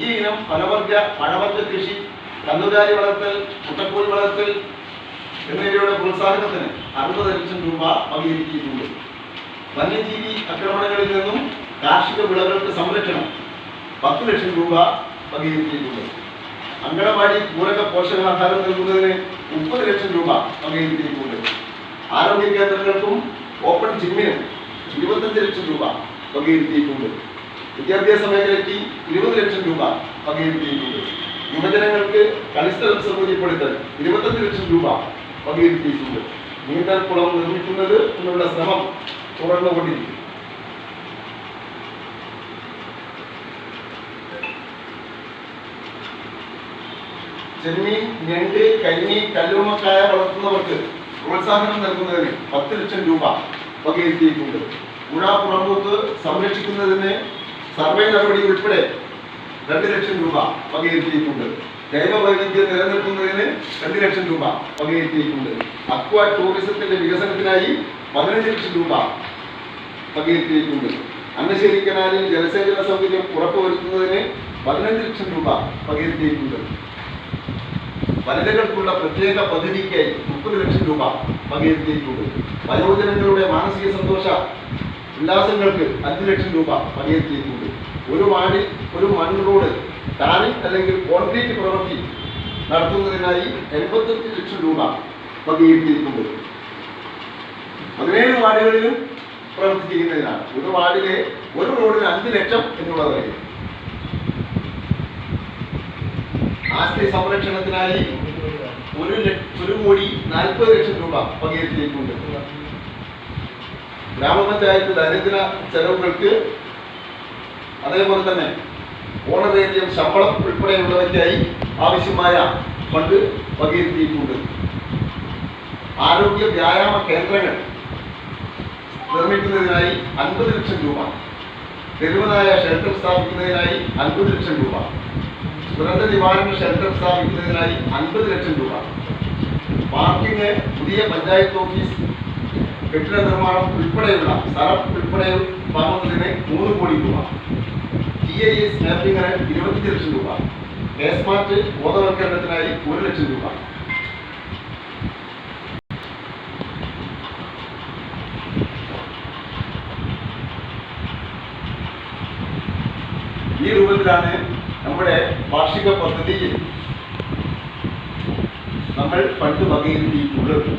ഈ ഇനം ഫലവർഗ പഴവർഗ കൃഷി കന്നുകാലി വളർത്തൽ മുട്ടക്കോഴി വളർത്തൽ എന്നിവയുടെ പ്രോത്സാഹനത്തിന് അറുപത് ലക്ഷം രൂപ വകയിരുത്തിയിട്ടുണ്ട്. വന്യജീവി ആക്രമണങ്ങളിൽ നിന്നും കാർഷിക വിളകൾക്ക് സംരക്ഷണം പത്ത് ലക്ഷം രൂപ വകയിരുത്തിയിട്ടുണ്ട്. അങ്കണവാടി പൂരക പോഷകാഹാരം നൽകുന്നതിന് മുപ്പത് ലക്ഷം രൂപ വകയിരുത്തിയിട്ടുണ്ട്. ആരോഗ്യ കേന്ദ്രങ്ങൾക്കും ഓപ്പൺ ജിമ്മിനും ഇരുപത്തഞ്ച് ലക്ഷം രൂപ വകയിരുത്തിയിട്ടുണ്ട്. വിദ്യാഭ്യാസ മേഖലയ്ക്ക് ഇരുപത് ലക്ഷം രൂപ വകയിരുത്തിയിട്ടുണ്ട് യുവജനങ്ങൾക്ക് കളിസ്ഥലം സൗകര്യപ്പെടുത്തൽ ഇരുപത്തഞ്ച് ലക്ഷം രൂപ വകയിരുത്തിയിട്ടുണ്ട് നീന്തൽക്കുളം നിർമ്മിക്കുന്നത് എന്നുള്ള ശ്രമം തുടർന്നുകൊണ്ടിരിക്കും ചെമ്മീൻ ഞണ്ട് കഞ്ഞി കല്ലുമക്കായ വളർത്തുന്നവർക്ക് പ്രോത്സാഹനം നൽകുന്നതിന് പത്ത് ലക്ഷം രൂപ വകയിരുത്തിയിട്ടുണ്ട്. പുഴ പുറമ്പോക്ക് സംരക്ഷിക്കുന്നതിന് സർവേ നടപടി ഉൾപ്പെടെ രണ്ട് ലക്ഷം രൂപ വകയിരുത്തിയിട്ടുണ്ട്. ജൈവ വൈവിധ്യം നിലനിർത്തുന്നതിന് രണ്ട് ലക്ഷം രൂപ വകയിരുത്തിയിട്ടുണ്ട്. അക്വ ടൂറിസത്തിന്റെ വികസനത്തിനായി പതിനഞ്ച് ലക്ഷം രൂപ വകയിരുത്തിയിട്ടുണ്ട്. അന്നശ്ശേരി കനാലിൽ ജലസേചന സൗകര്യം ഉറപ്പുവരുത്തുന്നതിന് പതിനഞ്ച് ലക്ഷം രൂപ വകയിരുത്തിയിട്ടുണ്ട്. വനിതകൾക്കുള്ള പ്രത്യേക പദ്ധതിക്കായി മുപ്പത് ലക്ഷം രൂപ വകയിരുത്തിയിട്ടുണ്ട്. വയോജനങ്ങളുടെ മാനസിക സന്തോഷ ഉല്ലാസങ്ങൾക്ക് അഞ്ച് ലക്ഷം രൂപ വകയിരുത്തിയിട്ടുണ്ട് ഒരു വാർഡിൽ ഒരു മൺ റോഡ് ടാറിംഗ് അല്ലെങ്കിൽ കോൺക്രീറ്റ് പ്രവൃത്തി നടത്തുന്നതിനായി എൺപത്തഞ്ച് ലക്ഷം രൂപ വകയിരുത്തിയിട്ടുണ്ട് പതിനേഴ് വാർഡുകളിലും പ്രവൃത്തി ചെയ്യുന്നതിനാണ് ഒരു വാർഡിലെ ഒരു റോഡിന് അഞ്ച് ലക്ഷം എന്നുള്ളതായി ആസ്തി സംരക്ഷണത്തിനായി ഒരു ഒരു കോടി നാൽപ്പത് ലക്ഷം രൂപ വകയിരുത്തിയിട്ടുണ്ട് ഗ്രാമപഞ്ചായത്ത് ദൈനംദിന ചെലവുകൾക്ക് അതേപോലെ തന്നെ ഓണറേറിയം ശമ്പളം ഉൾപ്പെടെയുള്ളവയ്ക്കായി ആവശ്യമായ ഫണ്ട് വകയിരുത്തിയിട്ടുണ്ട്. ആരോഗ്യ വ്യായാമ കേന്ദ്രങ്ങൾ നിർമ്മിക്കുന്നതിനായി അൻപത് ലക്ഷം രൂപ. തെരുവനായ ഷെൽട്ടർ സ്ഥാപിക്കുന്നതിനായി അൻപത് ലക്ഷം രൂപ. ദുരന്ത നിവാരണ ഷെൽട്ടർ സ്ഥാപിക്കുന്നതിനായി അൻപത് ലക്ഷം രൂപ. പാർക്കിന് പുതിയ പഞ്ചായത്ത് ഓഫീസ് കെട്ടിട നിർമ്മാണം ഉൾപ്പെടെയുള്ള സ്ഥലം ഉൾപ്പെടെ വാങ്ങുന്നതിന് മൂന്ന് കോടി രൂപ. ജി ഐ എസ് മാപ്പിങ്ങിന് ഇരുപത്തി ലക്ഷം രൂപ. കേസ്മാർട്ട് ബോധവൽക്കരണത്തിനായി ഒരു ലക്ഷം രൂപ. ഈ രൂപത്തിലാണ് നമ്മുടെ വാർഷിക പദ്ധതിയിൽ നമ്മൾ ഫണ്ട് വകയിരുത്തിയിട്ടുള്ളത്.